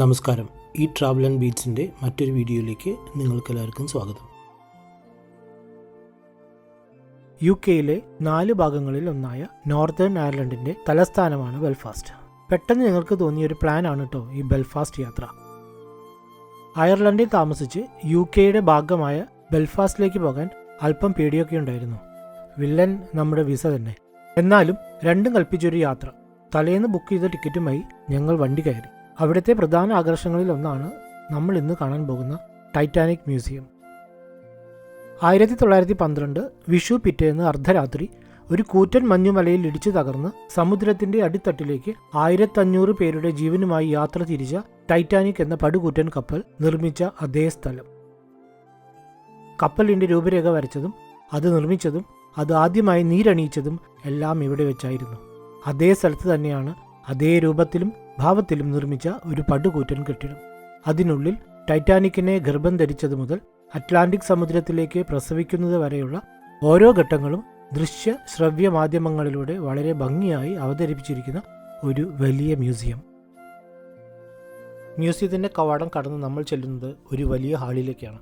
നമസ്കാരം. ഈ travel and ബീറ്റ്സിന്റെ മറ്റൊരു വീഡിയോയിലേക്ക് നിങ്ങൾക്കെല്ലാവർക്കും സ്വാഗതം. യു കെയിലെ നാല് ഭാഗങ്ങളിൽ ഒന്നായ നോർത്തേൺ അയർലൻഡിന്റെ തലസ്ഥാനമാണ് ബെൽഫാസ്റ്റ് പെട്ടെന്ന് ഞങ്ങൾക്ക് തോന്നിയ ഒരു പ്ലാൻ ആണ് കേട്ടോ ഈ ബെൽഫാസ്റ്റ് യാത്ര. അയർലൻഡിൽ താമസിച്ച് യു കെയുടെ ഭാഗമായ ബെൽഫാസ്റ്റിലേക്ക് പോകാൻ അല്പം പേടിയൊക്കെ ഉണ്ടായിരുന്നു. വില്ലൻ നമ്മുടെ വിസ തന്നെ. എന്നാലും രണ്ടും കൽപ്പിച്ചൊരു യാത്ര. തലേന്ന് ബുക്ക് ചെയ്ത ടിക്കറ്റുമായി ഞങ്ങൾ വണ്ടി കയറി. അവിടുത്തെ പ്രധാന ആകർഷണങ്ങളിൽ ഒന്നാണ് നമ്മൾ ഇന്ന് കാണാൻ പോകുന്ന ടൈറ്റാനിക് മ്യൂസിയം. ആയിരത്തി തൊള്ളായിരത്തി പന്ത്രണ്ട് വിഷു പിറ്റേന്ന് അർദ്ധരാത്രി ഒരു കൂറ്റൻ മഞ്ഞുമലയിൽ ഇടിച്ചു തകർന്ന് സമുദ്രത്തിന്റെ അടിത്തട്ടിലേക്ക് ആയിരത്തഞ്ഞൂറ് പേരുടെ ജീവനുമായി യാത്ര തിരിച്ച ടൈറ്റാനിക് എന്ന പടുകൂറ്റൻ കപ്പൽ നിർമ്മിച്ച അതേ സ്ഥലം. കപ്പലിന്റെ രൂപരേഖ വരച്ചതും അത് നിർമ്മിച്ചതും അത് ആദ്യമായി നീരണിയിച്ചതും എല്ലാം ഇവിടെ വെച്ചായിരുന്നു. അതേ സ്ഥലത്ത് തന്നെയാണ് അതേ രൂപത്തിലും ഭാവത്തിലും നിർമ്മിച്ച ഒരു പടുകൂറ്റൻ കെട്ടിടം. അതിനുള്ളിൽ ടൈറ്റാനിക്കിനെ ഗർഭം ധരിച്ചത് മുതൽ അറ്റ്ലാന്റിക് സമുദ്രത്തിലേക്ക് പ്രസവിക്കുന്നത് വരെയുള്ള ഓരോ ഘട്ടങ്ങളും ദൃശ്യ ശ്രവ്യ മാധ്യമങ്ങളിലൂടെ വളരെ ഭംഗിയായി അവതരിപ്പിച്ചിരിക്കുന്ന ഒരു വലിയ മ്യൂസിയം. മ്യൂസിയത്തിന്റെ കവാടം കടന്ന് നമ്മൾ ചെല്ലുന്നത് ഒരു വലിയ ഹാളിലേക്കാണ്.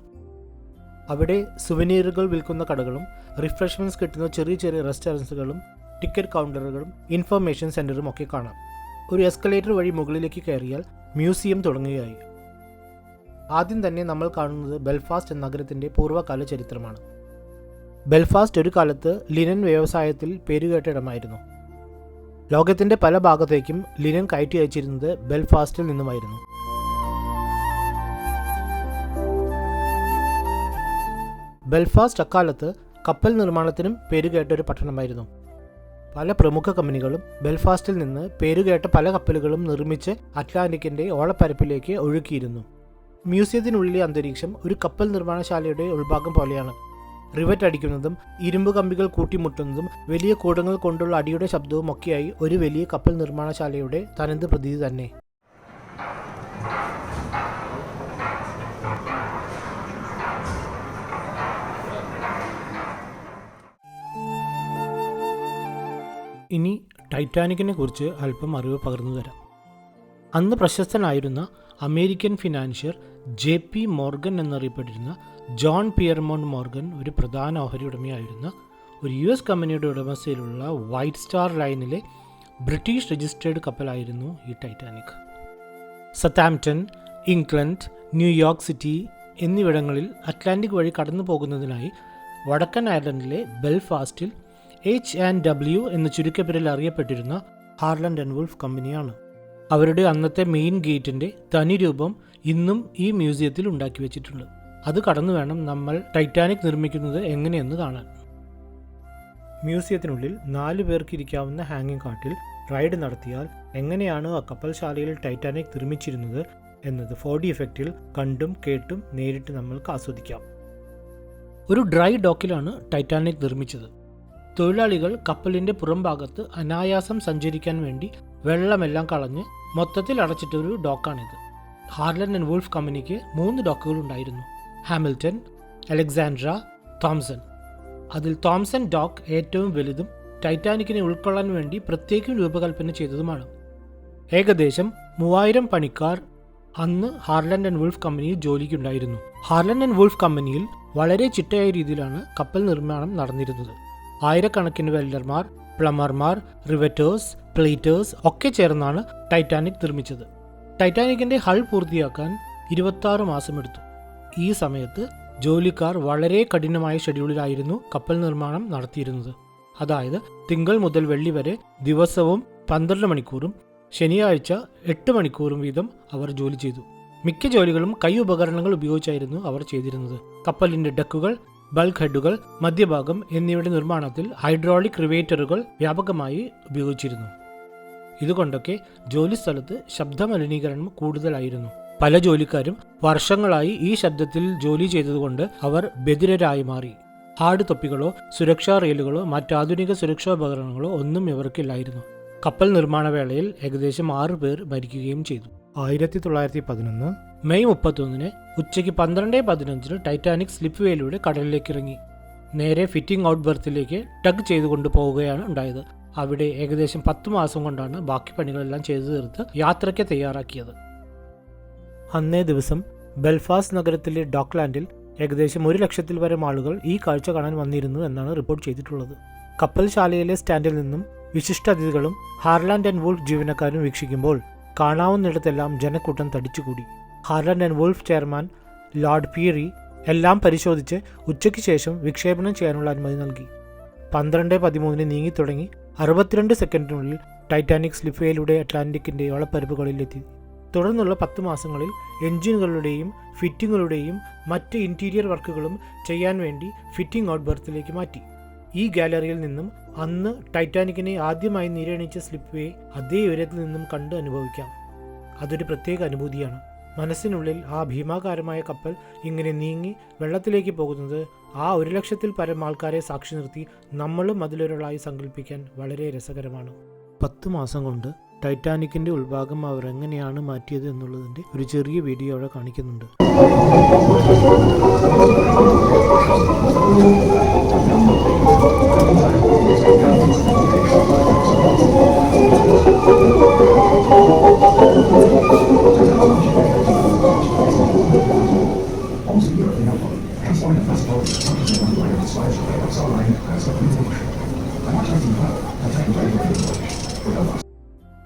അവിടെ സുവനീറുകൾ വിൽക്കുന്ന കടകളും റിഫ്രഷ്മെന്റ്സ് കിട്ടുന്ന ചെറിയ ചെറിയ റെസ്റ്റോറൻസുകളും ടിക്കറ്റ് കൗണ്ടറുകളും ഇൻഫർമേഷൻ സെന്ററും ഒക്കെ കാണാം. ഒരു എസ്കലേറ്റർ വഴി മുകളിലേക്ക് കയറിയാൽ മ്യൂസിയം തുടങ്ങുകയായി. ആദ്യം തന്നെ നമ്മൾ കാണുന്നത് ബെൽഫാസ്റ്റ് എന്ന നഗരത്തിന്റെ പൂർവകാല ചരിത്രമാണ്. ബെൽഫാസ്റ്റ് ഒരു കാലത്ത് ലിനൻ വ്യവസായത്തിൽ പേരുകേട്ട ഇടമായിരുന്നു. ലോകത്തിന്റെ പല ഭാഗത്തേക്കും ലിനൻ കയറ്റി അയച്ചിരുന്നത് ബെൽഫാസ്റ്റിൽ നിന്നുമായിരുന്നു. ബെൽഫാസ്റ്റ് അക്കാലത്ത് കപ്പൽ നിർമ്മാണത്തിനും പേരുകേട്ട ഒരു പട്ടണമായിരുന്നു. പല പ്രമുഖ കമ്പനികളും ബെൽഫാസ്റ്റിൽ നിന്ന് പേരുകേട്ട പല കപ്പലുകളും നിർമ്മിച്ച് അറ്റ്ലാന്റിക്കിന്റെ ഓളപ്പരപ്പിലേക്ക് ഒഴുക്കിയിരുന്നു. മ്യൂസിയത്തിനുള്ളിലെ അന്തരീക്ഷം ഒരു കപ്പൽ നിർമ്മാണശാലയുടെ ഉൾഭാഗം പോലെയാണ്. റിവറ്റ് അടിക്കുന്നതും ഇരുമ്പ് കമ്പികൾ കൂട്ടിമുട്ടുന്നതും വലിയ കൂടങ്ങൾ കൊണ്ടുള്ള അടിയുടെ ശബ്ദവും ഒക്കെയായി ഒരു വലിയ കപ്പൽ നിർമ്മാണശാലയുടെ തനത് പ്രതീതി തന്നെ. ഇനി ടൈറ്റാനിക്കിനെ കുറിച്ച് അല്പം അറിവ് പകർന്നു തരാം. അന്ന് പ്രശസ്തനായിരുന്ന American financier J P Morgan എന്നറിയപ്പെട്ടിരുന്ന ജോൺ പിയർമോണ്ട് മോർഗൻ ഒരു പ്രധാന ഓഹരി ഉടമയായിരുന്ന ഒരു യു എസ് കമ്പനിയുടെ ഉടമസ്ഥയിലുള്ള വൈറ്റ് സ്റ്റാർ ലൈനിലെ ബ്രിട്ടീഷ് രജിസ്റ്റേർഡ് കപ്പലായിരുന്നു ഈ Titanic. Southampton England New York City എന്നിവിടങ്ങളിൽ അറ്റ്ലാന്റിക് വഴി കടന്നു പോകുന്നതിനായി വടക്കൻ അയർലൻഡിലെ ബെൽഫാസ്റ്റിൽ എച്ച് ആൻഡ് ഡബ്ല്യു എന്ന ചുരുക്കപ്പേരിൽ അറിയപ്പെട്ടിരുന്ന ഹാർലൻഡ് ആൻഡ് വുൾഫ് കമ്പനിയാണ്. അവരുടെ അന്നത്തെ മെയിൻ ഗേറ്റിന്റെ തനി രൂപം ഇന്നും ഈ മ്യൂസിയത്തിൽ ഉണ്ടാക്കി വെച്ചിട്ടുണ്ട്. അത് കടന്നു വേണം നമ്മൾ ടൈറ്റാനിക് നിർമ്മിക്കുന്നത് എങ്ങനെയെന്ന് കാണാൻ. മ്യൂസിയത്തിനുള്ളിൽ നാല് പേർക്ക് ഇരിക്കാവുന്ന ഹാങ്ങിങ് കാട്ടിൽ റൈഡ് നടത്തിയാൽ എങ്ങനെയാണ് ആ കപ്പൽശാലയിൽ ടൈറ്റാനിക് നിർമ്മിച്ചിരുന്നത് എന്നത് ഫോർ ഡി എഫക്റ്റിൽ കണ്ടും കേട്ടും നേരിട്ട് നമ്മൾക്ക് ആസ്വദിക്കാം. ഒരു ഡ്രൈ ഡോക്കിലാണ് ടൈറ്റാനിക് നിർമ്മിച്ചത്. തൊഴിലാളികൾ കപ്പലിന്റെ പുറംഭാഗത്ത് അനായാസം സഞ്ചരിക്കാൻ വേണ്ടി വെള്ളമെല്ലാം കളഞ്ഞ് മൊത്തത്തിൽ അടച്ചിട്ടൊരു ഡോക്കാണിത്. ഹാർലൻ ആൻഡ് വുൾഫ് കമ്പനിക്ക് മൂന്ന് ഡോക്കുകൾ ഉണ്ടായിരുന്നു. Hamilton Alexandra Thompson. അതിൽ തോംസൺ ഡോക്ക് ഏറ്റവും വലുതും ടൈറ്റാനിക്കിനെ ഉൾക്കൊള്ളാൻ വേണ്ടി പ്രത്യേകം രൂപകൽപ്പന ചെയ്തതുമാണ്. ഏകദേശം മൂവായിരം പണിക്കാർ അന്ന് ഹാർലൻഡ് ആൻഡ് വുൾഫ് കമ്പനിയിൽ ജോലിക്കുണ്ടായിരുന്നു. ഹാർലൻഡ് ആൻഡ് വുൾഫ് കമ്പനിയിൽ വളരെ ചിട്ടയായ രീതിയിലാണ് കപ്പൽ നിർമ്മാണം നടന്നിരുന്നത്. ആയിരക്കണക്കിന് വെൽഡർമാർ പ്ലംബർമാർ റിവറ്റേഴ്സ് പ്ലേറ്റേഴ്സ് ഒക്കെ ചേർന്നാണ് ടൈറ്റാനിക് നിർമ്മിച്ചത്. ടൈറ്റാനിക്കിന്റെ ഹൾ പൂർത്തിയാക്കാൻ ഇരുപത്തി മാസമെടുത്തു ഈ സമയത്ത് ജോലിക്കാർ വളരെ കഠിനമായ ഷെഡ്യൂളിലായിരുന്നു കപ്പൽ നിർമ്മാണം നടത്തിയിരുന്നത്. അതായത് തിങ്കൾ മുതൽ വെള്ളി വരെ ദിവസവും പന്ത്രണ്ട് മണിക്കൂറും ശനിയാഴ്ച എട്ട് മണിക്കൂറും വീതം അവർ ജോലി ചെയ്തു. മിക്ക ജോലികളും കൈ ഉപകരണങ്ങൾ ഉപയോഗിച്ചായിരുന്നു അവർ ചെയ്തിരുന്നത്. കപ്പലിന്റെ ഡക്കുകൾ ബൾക്ക് ഹെഡുകൾ മധ്യഭാഗം എന്നിവയുടെ നിർമ്മാണത്തിൽ ഹൈഡ്രോളിക് റിവേറ്ററുകൾ വ്യാപകമായി ഉപയോഗിച്ചിരുന്നു. ഇതുകൊണ്ടൊക്കെ ജോലിസ്ഥലത്ത് ശബ്ദമലിനീകരണം കൂടുതലായിരുന്നു. പല ജോലിക്കാരും വർഷങ്ങളായി ഈ ശബ്ദത്തിൽ ജോലി ചെയ്തതുകൊണ്ട് അവർ ബധിരരായി മാറി. ഹാർഡ് തൊപ്പികളോ സുരക്ഷാ റെയിലുകളോ മറ്റാധുനിക സുരക്ഷാ ഉപകരണങ്ങളോ ഒന്നും ഇവർക്കില്ലായിരുന്നു. കപ്പൽ നിർമ്മാണ വേളയിൽ ഏകദേശം ആറ് പേർ മരിക്കുകയും ചെയ്തു. ആയിരത്തി തൊള്ളായിരത്തി പതിനൊന്ന് മെയ് മുപ്പത്തൊന്നിന് ഉച്ചയ്ക്ക് പന്ത്രണ്ട് പതിനഞ്ചിന് ടൈറ്റാനിക് സ്ലിപ്പ് വേയിലൂടെ കടലിലേക്ക് ഇറങ്ങി നേരെ ഫിറ്റിംഗ് ഔട്ട് ബർത്തിലേക്ക് ടഗ് ചെയ്തു കൊണ്ടുപോവുകയാണ് ഉണ്ടായത്. അവിടെ ഏകദേശം പത്ത് മാസം കൊണ്ടാണ് ബാക്കി പണികളെല്ലാം ചെയ്തു തീർത്ത് യാത്രയ്ക്ക് തയ്യാറാക്കിയത്. അന്നേ ദിവസം ബെൽഫാസ്റ്റ് നഗരത്തിലെ ഡോക്ലാൻഡിൽ ഏകദേശം ഒരു ലക്ഷത്തിൽ വരെ ആളുകൾ ഈ കാഴ്ച കാണാൻ വന്നിരുന്നു എന്നാണ് റിപ്പോർട്ട് ചെയ്തിട്ടുള്ളത്. കപ്പൽശാലയിലെ സ്റ്റാൻഡിൽ നിന്നും വിശിഷ്ടാതിഥികളും ഹാർലാൻഡ് ആൻഡ് വൂൾഡ് ജീവനക്കാരും വീക്ഷിക്കുമ്പോൾ കാണാവുന്നിടത്തെല്ലാം ജനക്കൂട്ടം തടിച്ചുകൂടി. Harland and Wolff chairman lord Pirrie എല്ലാം പരിശോധിച്ച് ഉച്ചയ്ക്ക് ശേഷം വിക്ഷേപണം ചെയ്യാനുള്ള അനുമതി നൽകി. പന്ത്രണ്ട് പതിമൂന്നിന് നീങ്ങിത്തുടങ്ങി അറുപത്തിരണ്ട് സെക്കൻഡിനുള്ളിൽ ടൈറ്റാനിക് സ്ലിഫയിലൂടെ അറ്റ്ലാന്റിക്കിന്റെ ഓളപ്പരപ്പുകളിലെത്തി. തുടർന്നുള്ള പത്ത് മാസങ്ങളിൽ എഞ്ചിനുകളുടെയും ഫിറ്റിങ്ങുകളുടെയും മറ്റ് ഇന്റീരിയർ വർക്കുകളും ചെയ്യാൻ വേണ്ടി ഫിറ്റിംഗ് ഔട്ട് ബർത്തിലേക്ക് മാറ്റി. ഈ ഗാലറിയിൽ നിന്നും അന്ന് ടൈറ്റാനിക്കിനെ ആദ്യമായി നിരണിച്ച സ്ലിപ്പ്വേ അതേ ഉയരത്തിൽ നിന്നും കണ്ട് അനുഭവിക്കാം. അതൊരു പ്രത്യേക അനുഭൂതിയാണ്. മനസ്സിനുള്ളിൽ ആ ഭീമാകാരമായ കപ്പൽ ഇങ്ങനെ നീങ്ങി വെള്ളത്തിലേക്ക് പോകുന്നത് ആ ഒരു ലക്ഷത്തിൽ പരം ആൾക്കാരെ സാക്ഷി നിർത്തി നമ്മളും അതിലൊരാളായി സങ്കല്പിക്കാൻ വളരെ രസകരമാണ്. പത്ത് മാസം കൊണ്ട് ടൈറ്റാനിക്കിന്റെ ഉൾഭാഗം അവർ എങ്ങനെയാണ് മാറ്റിയത് എന്നുള്ളതിന്റെ ഒരു ചെറിയ വീഡിയോ അവിടെ കാണിക്കുന്നുണ്ട്.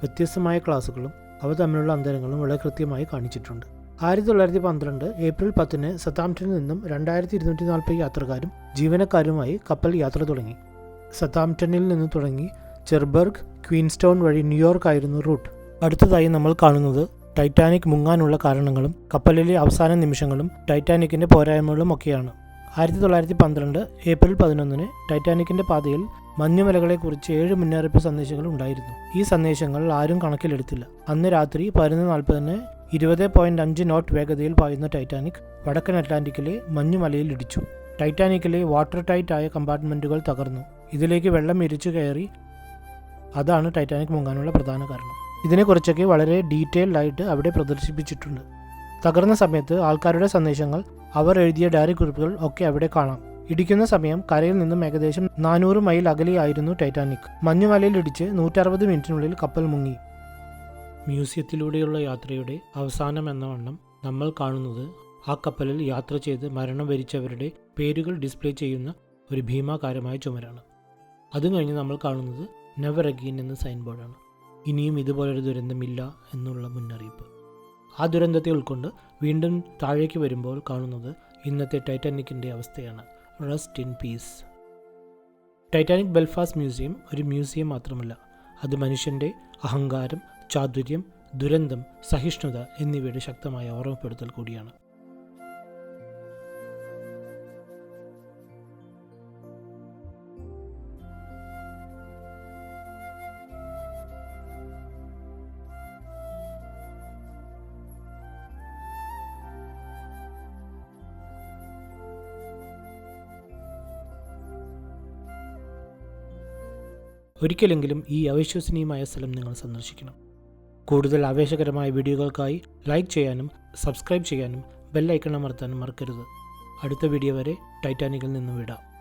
വ്യത്യസ്തമായ ക്ലാസുകളും അവ തമ്മിലുള്ള അന്തരങ്ങളും വളരെ കൃത്യമായി കാണിച്ചിട്ടുണ്ട്. ആയിരത്തി തൊള്ളായിരത്തി പന്ത്രണ്ട് ഏപ്രിൽ പത്തിന് സത്താംപ്ടണിൽ നിന്നും രണ്ടായിരത്തി ഇരുന്നൂറ്റി നാൽപ്പത് യാത്രക്കാരും ജീവനക്കാരുമായി കപ്പൽ യാത്ര തുടങ്ങി. സത്താംപ്ടണിൽ നിന്ന് തുടങ്ങി ചെർബർഗ് ക്വീൻസ്റ്റൗൺ വഴി ന്യൂയോർക്ക് ആയിരുന്നു റൂട്ട്. അടുത്തതായി നമ്മൾ കാണുന്നത് ടൈറ്റാനിക് മുങ്ങാനുള്ള കാരണങ്ങളും കപ്പലിലെ അവസാന നിമിഷങ്ങളും ടൈറ്റാനിക്കിന്റെ പോരായ്മകളും ഒക്കെയാണ്. ആയിരത്തി തൊള്ളായിരത്തി പന്ത്രണ്ട് ഏപ്രിൽ പതിനൊന്നിന് ടൈറ്റാനിക്കിന്റെ പാതയിൽ മഞ്ഞുമലകളെക്കുറിച്ച് ഏഴ് മുന്നറിയിപ്പ് സന്ദേശങ്ങൾ ഉണ്ടായിരുന്നു. ഈ സന്ദേശങ്ങൾ ആരും കണക്കിലെടുത്തില്ല. അന്ന് രാത്രി പതിനൊന്ന് നാൽപ്പതിന് ഇരുപത് പോയിന്റ് അഞ്ച് നോട്ട് വേഗതയിൽ പായുന്ന ടൈറ്റാനിക് വടക്കൻ അറ്റ്ലാന്റിക്കിലെ മഞ്ഞുമലയിൽ ഇടിച്ചു. ടൈറ്റാനിക്കിലെ വാട്ടർ ടൈറ്റ് ആയ കമ്പാർട്ട്മെന്റുകൾ തകർന്നു. ഇതിലേക്ക് വെള്ളം ഇരിച്ചു കയറി അതാണ് ടൈറ്റാനിക് മുങ്ങാനുള്ള പ്രധാന കാരണം. ഇതിനെക്കുറിച്ചൊക്കെ വളരെ ഡീറ്റെയിൽഡ് ആയിട്ട് അവിടെ പ്രദർശിപ്പിച്ചിട്ടുണ്ട്. തകർന്ന സമയത്ത് ആൾക്കാരുടെ സന്ദേശങ്ങൾ അവർ എഴുതിയ ഡയറി കുറിപ്പുകൾ ഒക്കെ അവിടെ കാണാം. ഇടിക്കുന്ന സമയം കരയിൽ നിന്നും ഏകദേശം നാനൂറ് മൈൽ അകലെയായിരുന്നു ടൈറ്റാനിക്. മഞ്ഞുമലയിൽ ഇടിച്ച് നൂറ്ററുപത് മിനിറ്റിനുള്ളിൽ കപ്പൽ മുങ്ങി. മ്യൂസിയത്തിലൂടെയുള്ള യാത്രയുടെ അവസാനം എന്ന വണ്ണം നമ്മൾ കാണുന്നത് ആ കപ്പലിൽ യാത്ര ചെയ്ത് മരണം വരിച്ചവരുടെ പേരുകൾ ഡിസ്പ്ലേ ചെയ്യുന്ന ഒരു ഭീമാകാരമായ ചുമരാണ്. അതും കഴിഞ്ഞ് നമ്മൾ കാണുന്നത് നെവർ അഗീൻ എന്ന സൈൻ ബോർഡാണ് ഇനിയും ഇതുപോലൊരു ദുരന്തമില്ല എന്നുള്ള മുന്നറിയിപ്പ്. ആ ദുരന്തത്തെ ഉൾക്കൊണ്ട് വീണ്ടും താഴേക്ക് വരുമ്പോൾ കാണുന്നത് ഇന്നത്തെ ടൈറ്റാനിക്കിന്റെ അവസ്ഥയാണ്. Rest in peace Titanic Belfast museum ഒരു മ്യൂസിയം മാത്രമല്ല അത് മനുഷ്യന്റെ അഹങ്കാരം ചാതുര്യം ദുരന്തം സഹിഷ്ണുത എന്നിവയുടെ ശക്തമായ ഓർമ്മപ്പെടുത്തൽ കൂടിയാണ്. ഒരിക്കലെങ്കിലും ഈ അവിശ്വസനീയമായ സ്ഥലം നിങ്ങൾ സന്ദർശിക്കണം. കൂടുതൽ ആവേശകരമായ വീഡിയോകൾക്കായി ലൈക്ക് ചെയ്യാനും സബ്സ്ക്രൈബ് ചെയ്യാനും ബെല്ലൈക്കൺ അമർത്താനും മറക്കരുത്. അടുത്ത വീഡിയോ വരെ ടൈറ്റാനിക്കിൽ നിന്നും വിടാം.